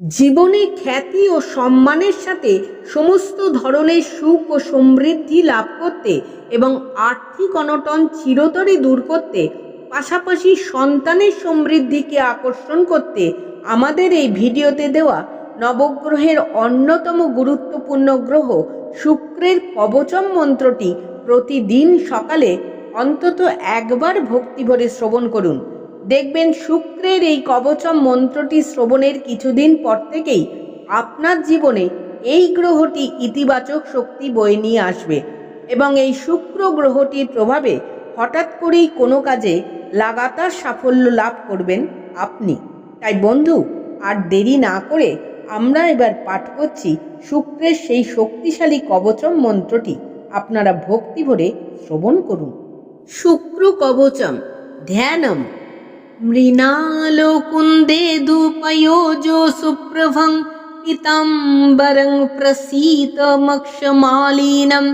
জীবনে খ্যাতি ও সম্মানের সাথে সমস্ত ধরনের সুখ ও সমৃদ্ধি লাভ করতে এবং আর্থিক অনটন চিরতরে দূর করতে, পাশাপাশি সন্তানের সমৃদ্ধিকে আকর্ষণ করতে আমাদের এই ভিডিওতে দেওয়া নবগ্রহের অন্যতম গুরুত্বপূর্ণ গ্রহ শুক্রের কবচম মন্ত্রটি প্রতিদিন সকালে অন্তত একবার ভক্তিভরে শ্রবণ করুন। দেখবেন শুক্রের এই কবচম মন্ত্রটি শ্রবণের কিছুদিন পর থেকেই আপনার জীবনে এই গ্রহটি ইতিবাচক শক্তি বয়ে নিয়ে আসবে এবং এই শুক্র গ্রহটির প্রভাবে হঠাৎ করেই কোনো কাজে লাগাতার সাফল্য লাভ করবেন আপনি। তাই বন্ধু, আর দেরি না করে আমরা এবার পাঠ করছি শুক্রের সেই শক্তিশালী কবচম মন্ত্রটি। আপনারা ভক্তি ভরে শ্রবণ করুন। শুক্র কবচম ধ্যানম। मृणालकुन्दे धूपयोजो सुप्रभं पिताम्बरं प्रसीतमक्षमालीनं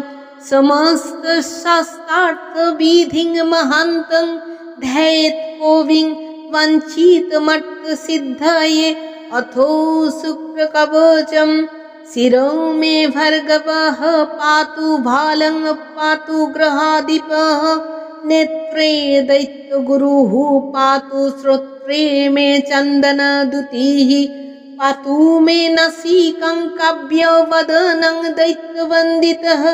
समस्तशस्त्रार्थविधिं महान्तं धैत् कोविं वञ्चितमट्टसिद्धये अथो शुक्रकवचं शिरों मे भर्गवः पातु भालं पातु ग्रहाधिपः नेत्रे दैत्यगुरुः पातु श्रोत्रे मे चन्दनदुतिः पातु मे नसीकं काव्यवदनं दैत्यवन्दितः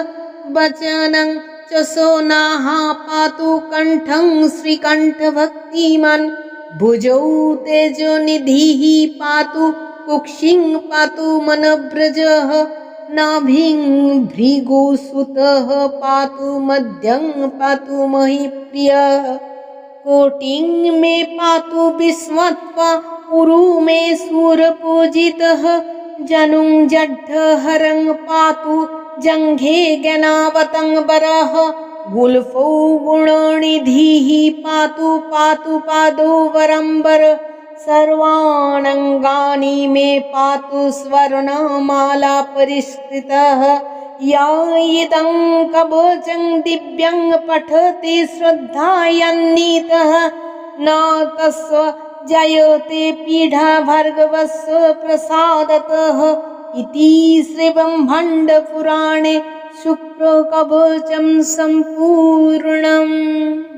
वचनं च सोनाः पातु कण्ठं श्रीकण्ठभक्तिमान्। भुजौ तेजोनिधिः पातु कुक्षिं पातु मनव्रजः नाभिं भृगुसुतः पातु मध्यं पातु महीप्रियः। कोटिं मे पातु विस्मत्वा उरु मे सूरपूजितः। जनुं जड्ढहरं पातु जङ्घे ज्ञानावतङ्बरः गुल्फौ गुणनिधिः पातु पातु पादौ वरम्बर सर्वाणङ्गानि मे पातु स्वर्णमाला परिष्कृतः। या इदं कवचं दिव्यं पठति श्रद्धायान्वितः न तस्य जयते पीडा भार्गवस्य प्रसादतः। इति श्रीब्रह्माण्डपुराणे शुक्रकवचं सम्पूर्णम्